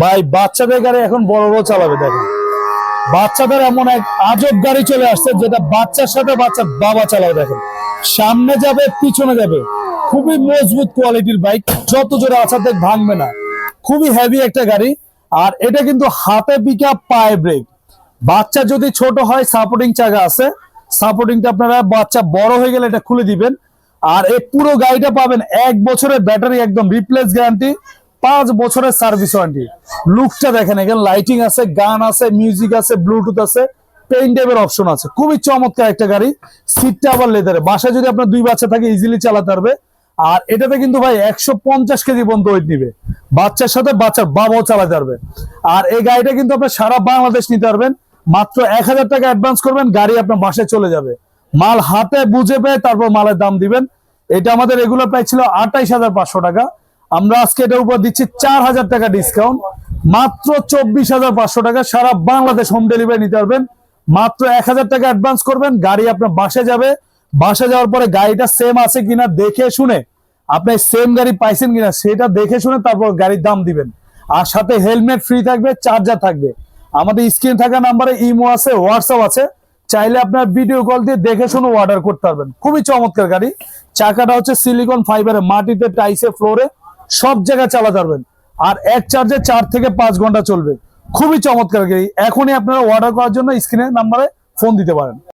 ভাই, বাচ্চাদের গাড়ি এখন বড় বড় চালাবে, দেখেন। বাচ্চাদের এমন এক আজব গাড়ি চলে আসছে, যেটা বাচ্চার সাথে বাচ্চার বাবা চালাবে দেখেন। সামনে যাবে, পিছনে যাবে। খুবই মজবুত কোয়ালিটির বাইক, যত জোরে আছাতে ভাঙবে না। খুবই হেভি একটা গাড়ি, আর এটা কিন্তু হাতে পিকা পায়ে ব্রেক বাচ্চা যদি ছোট হয় সাপোর্টিং চাকা আছে। সাপোর্টিংটা আপনারা বাচ্চা বড় হয়ে গেলে এটা খুলে দিবেন। আর এই পুরো গাড়িটা পাবেন এক বছরের ব্যাটারি একদম রিপ্লেস গ্যারান্টি পাঁচ বছরের সার্ভিস ওয়ারেন্টি। লুকটা দেখেন এখানে, লাইটিং আছে, গান আছে, মিউজিক আছে, ব্লুটুথ আছে পেইন টাইপের অপশন আছে। খুবই চমৎকার একটা গাড়ি সিটটা আবার লেদারে বাসায় যদি আপনার দুই বাচ্চা থাকে ইজিলি চালাতে পারবে। আর এটাতে কিন্তু ভাই একশো পঞ্চাশ কেজি পর্যন্ত ওয়েট নিবে। বাচ্চার সাথে বাচ্চার বাবাও চালাতে পারবে। আর এই গাড়িটা কিন্তু আপনার সারা বাংলাদেশ নিতে পারবেন। মাত্র এক হাজার টাকা অ্যাডভান্স করবেন, গাড়ি আপনার বাসায় চলে যাবে। মাল হাতে বুঝে পেয়ে তারপর মালের দাম দিবেন। এটা আমাদের রেগুলার প্রাইস ছিল আঠাইশ হাজার পাঁচশো টাকা। আমরা আজকে এটার উপর দিচ্ছি চার হাজার টাকা ডিসকাউন্ট মাত্র চব্বিশ হাজার পাঁচশো টাকা সারা বাংলাদেশ হোম ডেলিভারি নিতে পারবেন। মাত্র এক হাজার টাকা অ্যাডভান্স করবেন, গাড়ি আপনার বাসে যাবে। বাসে যাওয়ার পরে গাড়িটা সেম আছে কিনা দেখে শুনে, আপনি সেম গাড়ি পাইছেন কিনা সেটা দেখে শুনে তারপর গাড়ির দাম দিবেন। আর সাথে হেলমেট ফ্রি থাকবে চার্জার থাকবে। আমাদের স্ক্রিন থাকা নাম্বারে ইমো আছে হোয়াটসঅ্যাপ আছে। চাইলে আপনার ভিডিও কল দিয়ে দেখে শুনে অর্ডার করতে পারবেন। খুবই চমৎকার গাড়ি। চাকাটা হচ্ছে সিলিকন ফাইবারে মাটিতে টাইসে ফ্লোরে সব জায়গায় চালাতে পারবেন আর এক চার্জে চার থেকে পাঁচ ঘণ্টা চলবে। খুবই চমৎকার এখনই আপনারা অর্ডার করার জন্য স্ক্রিনের নাম্বারে ফোন দিতে পারেন।